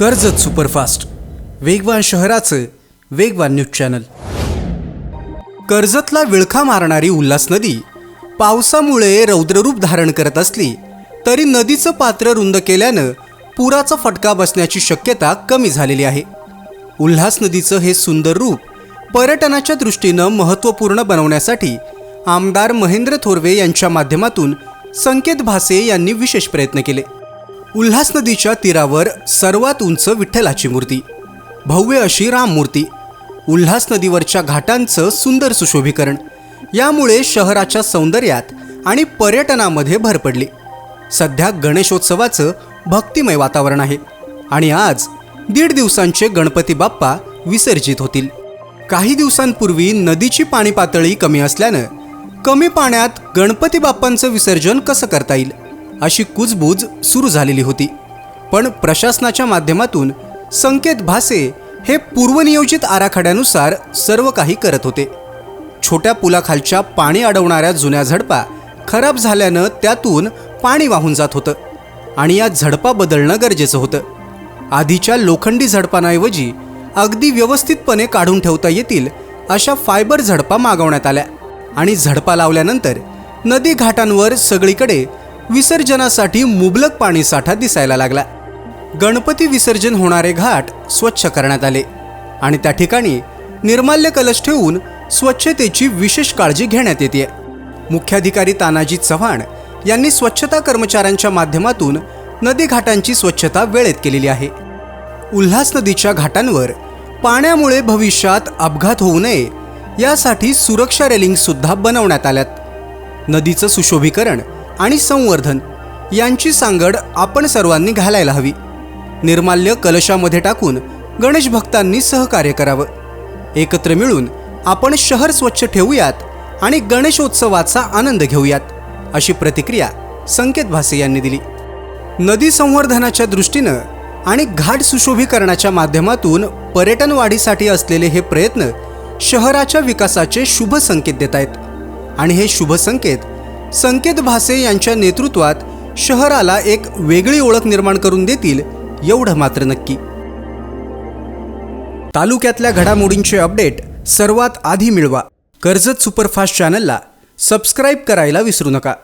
Karjat superfast. वेगवान शहराचं वेगवान न्यूज चॅनल. कर्जतला विळखा मारणारी उल्हास नदी पावसामुळे रौद्ररूप धारण करत असली तरी नदीचं पात्र रुंद केल्यानं पुराचा फटका बसण्याची शक्यता कमी झालेली आहे. उल्हास नदीचं हे सुंदर रूप पर्यटनाच्या दृष्टीनं महत्त्वपूर्ण बनवण्यासाठी आमदार महेंद्र थोरवे यांच्या माध्यमातून संकेत भासे यांनी विशेष प्रयत्न केले. उल्हास नदीच्या तीरावर सर्वात उंच विठ्ठलाची मूर्ती भव्य अशी राममूर्ती उल्हास नदीवरच्या घाटांचं सुंदर सुशोभीकरण यामुळे शहराच्या सौंदर्यात आणि पर्यटनामध्ये भर पडली. सध्या गणेशोत्सवाचं भक्तिमय वातावरण आहे आणि आज दीड दिवसांचे गणपती बाप्पा विसर्जित होतील. काही दिवसांपूर्वी नदीची पाणी पातळी कमी असल्यानं कमी पाण्यात गणपती बाप्पांचं विसर्जन कसं करता येईल? अशी कुजबूज सुरू झालेली होती. पण प्रशासनाच्या माध्यमातून संकेत भासे हे पूर्वनियोजित आराखड्यानुसार सर्व काही करत होते. छोट्या पुलाखालच्या पाणी अडवणाऱ्या जुन्या झडपा खराब झाल्यानं त्यातून पाणी वाहून जात होतं आणि या झडपा बदलणं गरजेचं होतं. आधीच्या लोखंडी झडपांऐवजी अगदी व्यवस्थितपणे काढून ठेवता येतील अशा फायबर झडपा मागवण्यात आल्या आणि झडपा लावल्यानंतर नदी घाटांवर सगळीकडे विसर्जनासाठी मुबलक पाणी साठा दिसायला लागला. गणपती विसर्जन होणारे घाट स्वच्छ करण्यात आले आणि त्या ठिकाणी निर्माल्य कलश ठेवून स्वच्छतेची विशेष काळजी घेण्यात येते मुख्याधिकारी तानाजी चव्हाण यांनी स्वच्छता कर्मचाऱ्यांच्या माध्यमातून नदी घाटांची स्वच्छता वेळेत केलेली आहे. उल्हास नदीच्या घाटांवर पाण्यामुळे भविष्यात अपघात होऊ नये यासाठी सुरक्षा रेलिंगसुद्धा बनवण्यात आल्यात. नदीचं सुशोभीकरण आणि संवर्धन यांची सांगड आपण सर्वांनी घालायला हवी. निर्माल्य कलशामध्ये टाकून गणेश भक्तांनी सहकार्य करावं. एकत्र मिळून आपण शहर स्वच्छ ठेवूयात आणि गणेशोत्सवाचा आनंद घेऊयात अशी प्रतिक्रिया संकेत भासे यांनी दिली. नदी संवर्धनाच्या दृष्टीनं आणि घाट सुशोभीकरणाच्या माध्यमातून पर्यटन वाढीसाठी असलेले हे प्रयत्न शहराच्या विकासाचे शुभ संकेत देत आहेत आणि हे शुभ संकेत संकेत भासे यांच्या नेतृत्वात शहराला एक वेगळी ओळख निर्माण करून देतील एवढं मात्र नक्की. तालुक्यातल्या घडामोडींचे अपडेट सर्वात आधी मिळवा. कर्जत सुपरफास्ट चॅनलला सबस्क्राईब करायला विसरू नका.